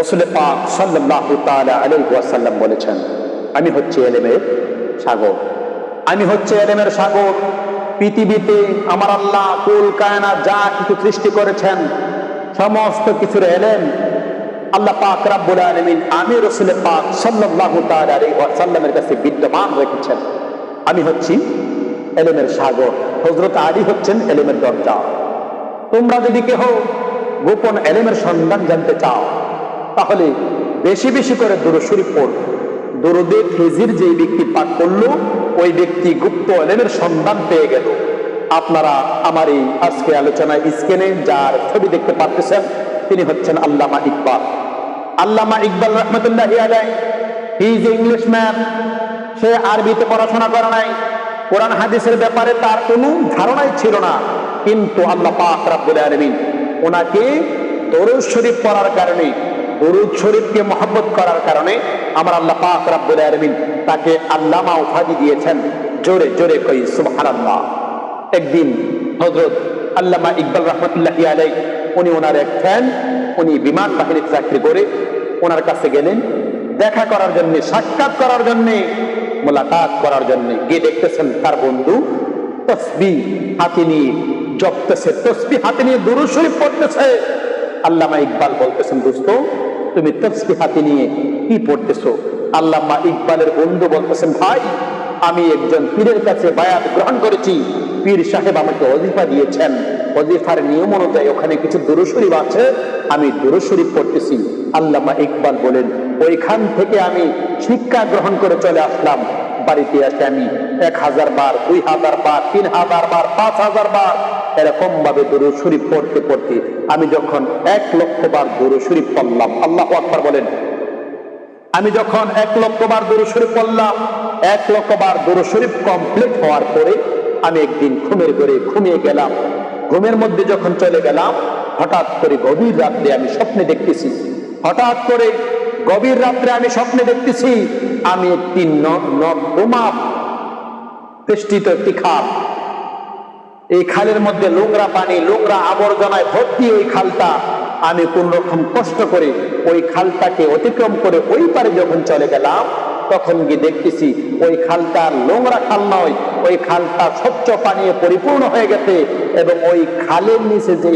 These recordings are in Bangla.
রসুল পাক সাল্লাল্লাহু তাআলা আলাইহি ওয়াসাল্লাম বলেছেন, আমি হচ্ছে এলেমের সাগর। আমি হচ্ছে এলেমের সাগর। পৃথিবীতে আমার আল্লাহ, কুল কায়না যা কিছু সৃষ্টি করেছেন, সমস্ত কিছুর এলেম আল্লাহ পাক রাব্বুল আলামিন আমি রসুল পাক তাআলা আলাইহি ওয়াসাল্লামের কাছে বিদ্যমান রেখেছেন। আমি হচ্ছি এলেমের সাগর। হজরত আলী হচ্ছেন এলেমের দরজা। তোমরা যদি কেহ গোপন এলেমের সন্ধান জানতে চাও তাহলে বেশি বেশি করে দুরু শরীফ পড়। দুরুদে ফেজির যেই ব্যক্তি পাঠ করল, ওই ব্যক্তি গুপ্ত এলেমের সন্ধান পেয়ে গেল। আপনারা আমার এই আজকে আলোচনায় স্ক্রিনে যার ছবি দেখতে পাচ্ছেন তিনি হচ্ছেন আল্লামা ইকবাল। আল্লামা ইকবাল রহমতুল্লাহ ইজ ইংলিশ ম্যান সে আরবিতে পড়াশোনা করে নাই, কোরআন হাদিসের ব্যাপারে তার কোনো ধারণাই ছিল না। কিন্তু আল্লাহ পাক রাব্বুল আলামিন ওনাকে দরুদ শরীফ পড়ার কারণে দরুদ শরীফকে মহব্বত করার কারণে আমার আল্লাহ পাক রাব্বুল আলামিন তাকে আল্লামা উপাধি দিয়েছেন। জোরে জোরে কই, সুবহানাল্লাহ। একদিন হযরত আল্লামা ইকবাল রহমতুল্লাহি আলাই উনি ওনার এক ফ্যান, উনি বিমান বাহিনীর চাকরি করে ওনার কাছে গেলেন। দেখা করার জন্য, সাক্ষাৎ করার জন্য, মোলাকাত করার জন্য গিয়ে দেখতেছেন তার বন্ধু তসবি হাতে নিয়ে জপতেছে, তসবি হাতে নিয়ে দুরু শরীফ পড়তেছে। আল্লামা ইকবাল বলতেছেন, দোস্ত তুমি তসবি হাতে নিয়ে কি পড়তেছো? আল্লামা ইকবালের বন্ধু বলতেছেন, ভাই, আমি একজন পীরের কাছে বায়াত গ্রহণ করেছি। পীর সাহেব আমাকে অজিফা দিয়েছেন। অজিফার নিয়ম অনুযায়ী ওখানে কিছু দুরু শরীফ আছে, আমি দুরু শরীফ পড়তেছি। আল্লামা ইকবাল বলেন, ওইখান থেকে আমি শিক্ষা গ্রহণ করে চলে আসলাম। বাড়িতে আসে আমি এক হাজার বার, দুই হাজার বার, তিন হাজার বার, পাঁচ হাজার বার এরকম ভাবে দুরু শরীফ পড়তে পড়তে আমি যখন এক লক্ষ বার দুরু শরীফ পড়লাম, আল্লাহ আকবার বলেন। আমি যখন এক লক্ষ বার দুরু শরীফ পড়লাম, এক লক্ষ বার দুরু শরীফ কমপ্লিট হওয়ার পরে আমি একদিন ঘুমের ঘরে ঘুমিয়ে গেলাম। ঘুমের মধ্যে যখন চলে গেলাম, হঠাৎ করে গভীর রাত্রে আমি স্বপ্নে দেখতেছি। হঠাৎ করে গভীর রাত্রে আমি স্বপ্নে দেখতেছি, আমি একটি নর্দমা বেষ্টিত একটি খাল এই খালের মধ্যে লোকরা পানি লোকরা আবর্জনায় ভর্তি ওই খালটা। আমি কোন রকম কষ্ট করে ওই খালটাকে অতিক্রম করে ওই পারে যখন চলে গেলাম, তখন গিয়ে দেখতেছি ওই খালটা নোংরা খাল নয়, ওই খালটা স্বচ্ছ পানিয়ে পরিপূর্ণ হয়ে গেছে এবং ওই খালের নিচে যে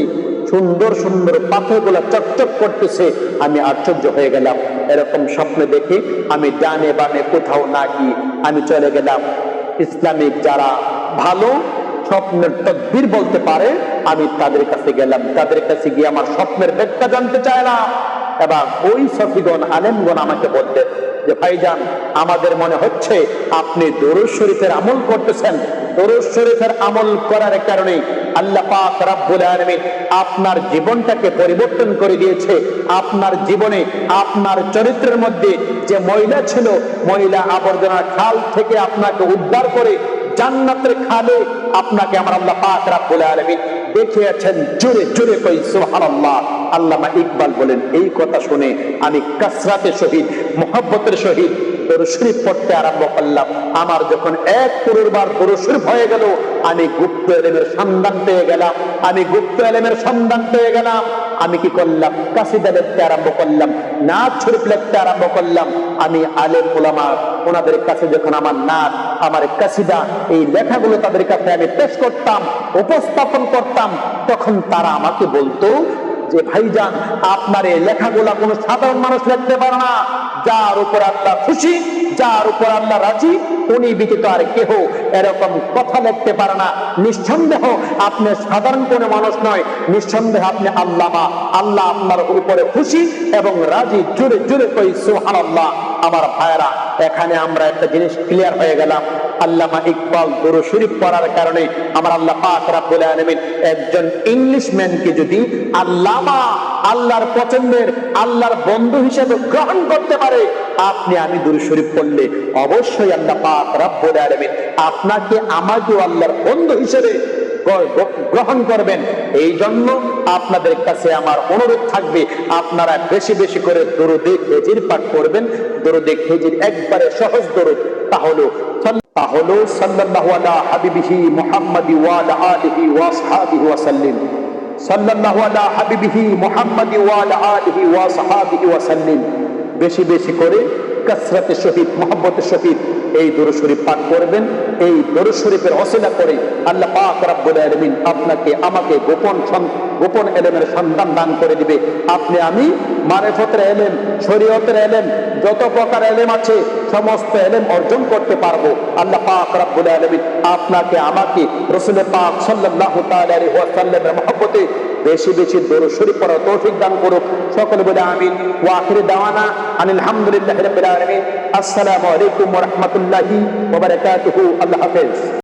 সুন্দর সুন্দর পাথরগুলো চকচক করতেছে, আমি আশ্চর্য হয়ে গেলাম। এরকম স্বপ্ন দেখে আমি ডানে বামে কোথাও না গিয়ে আমি চলে গেলাম। ইসলামিক যারা ভালো স্বপ্নের তদ্বির বলতে পারে, আমি তাদের কাছে গেলাম। তাদের কাছে গিয়ে আমার স্বপ্নের ব্যাখ্যা জানতে চায় না। এবার ওই সফিগণ, আলেমগণ আমাকে বললেন যে ভাইজান, আমাদের মনে হচ্ছে আপনি দরুদ শরীফের আমল করতেছেন। দরুদ শরীফের আমল করার কারণে আল্লাহ পাক রাব্বুল আলামিন আপনার জীবনটাকে পরিবর্তন করে দিয়েছে। আপনার জীবনে, আপনার চরিত্রের মধ্যে যে মহিলা ছিল মহিলা আবর্জনার খাল থেকে আপনাকে উদ্ধার করে জান্নাতের খালে আপনাকে আমার আল্লাহ পাক রাব্বুল আলামিন দেখিয়েছেন জোরে জোরে কই, সুবহানাল্লাহ। আল্লামা ইকবাল বলেন, এই কথা শুনে আমি কাসরাতে শহীদ, মোহাব্বতের শহীদ, দরুদ শরীফ পড়তে আরম্ভ করলাম। আমার যখন এক পুরোবার দরুদ শরীফ হয়ে গেল, আমি গুপ্ত এলেমের সন্ধান পেয়ে গেলাম, আমি গুপ্ত এলেমের সন্ধান পেয়ে গেলাম। আমি কি করলাম? কাসিদা লিখতে আরম্ভ করলাম, নাচ শরীফ লিখতে আরম্ভ করলাম। আমি আলেম ওলামা, ওনাদের কাছে যখন আমার নাচ, আমার কাসিদা এই লেখাগুলো তাদের কাছে আমি পেশ করতাম, উপস্থাপন করতাম, তখন তারা আমাকে বলতো যে, ভাইজান, আপনার এই লেখাগুলা কোনো সাধারণ মানুষ লিখতে পারে না। যার উপর আল্লাহ খুশি, যার উপর আল্লাহ রাজি, উনি ব্যতীত আর কেহ এরকম কথা লিখতে পারে না। নিঃসন্দেহ আপনি সাধারণ কোনো মানুষ নয়, নিঃসন্দেহ আপনি আল্লামা। আল্লাহ আপনার উপরে খুশি এবং রাজি জুড়ে জুড়ে কই সুহান আল্লাহ আমার ভাইরা এখানে আমরা একটা জিনিস ক্লিয়ার হয়ে গেলাম। আল্লামা ইকবাল দুরু শরীফ পড়ার কারণে আমার আল্লাহ পাক রাব্বুল আলামিন একজন ইংলিশ ম্যানকে যদি আল্লামা, আল্লাহর পছন্দের, আল্লাহর বন্ধু হিসেবে গ্রহণ করতে পারে, আপনি আমি দুরু শরীফ পড়লে অবশ্যই আল্লাহ পাক রাব্বুল আলামিন আপনাকে আমাকেও আল্লাহর বন্ধু হিসেবে গ্রহণ করবেন। এই জন্য আপনাদের কাছে আমার অনুরোধ থাকবে, আপনারা বেশি বেশি করে দরুদে হেজির পাঠ করবেন। দরুদে হেজির একবারে সহজ দরুদ। তাহলে তাহলে সাল্লাল্লাহু আলা হাবিবিহি মুহাম্মাদি ওয়া আলা আলিহি ওয়া আসহাবিহি ওয়া সাল্লিম। সাল্লাল্লাহু আলা হাবিবিহি মুহাম্মাদি ওয়া আলা আলিহি ওয়া সাহাবিহি ওয়া সাল্লিম। বেশি বেশি করে কাসরাতে শহীদ মোহাম্মতের শহীদ এই দরুদ শরীফ পাঠ করবেন। এই দরুদ শরীফের অসিলা করে আল্লাহ পাক রাব্বুল আলামিন আপনাকে, আমাকে গোপন গোপন এলেমের সন্ধান দান করে দিবে। আপনি, আমি, মারেফতের এলেম, শরীয়তের এলেম, যত প্রকার এলেম আছে, সমস্ত এলেম অর্জন করতে পারব। আল্লাহ পাক রাব্বুল আলামিন আপনাকে, আমাকে রসুল পাক সাল্লাল্লাহু তাআলা আলাইহি ওয়াসাল্লামের মহব্বতে বেশি বেশি দৌড় শরীফ পড়ার তৌফিক দান করুক। সকলে বলে আমিন। ওয়া আখির দাওয়ানা আনিল হামদুলিল্লাহি রাব্বিল আলামিন। আসসালামু আলাইকুম ওয়া রাহমাতুল্লাহি ওয়া বারাকাতুহু। আল্লাহ হাফেজ।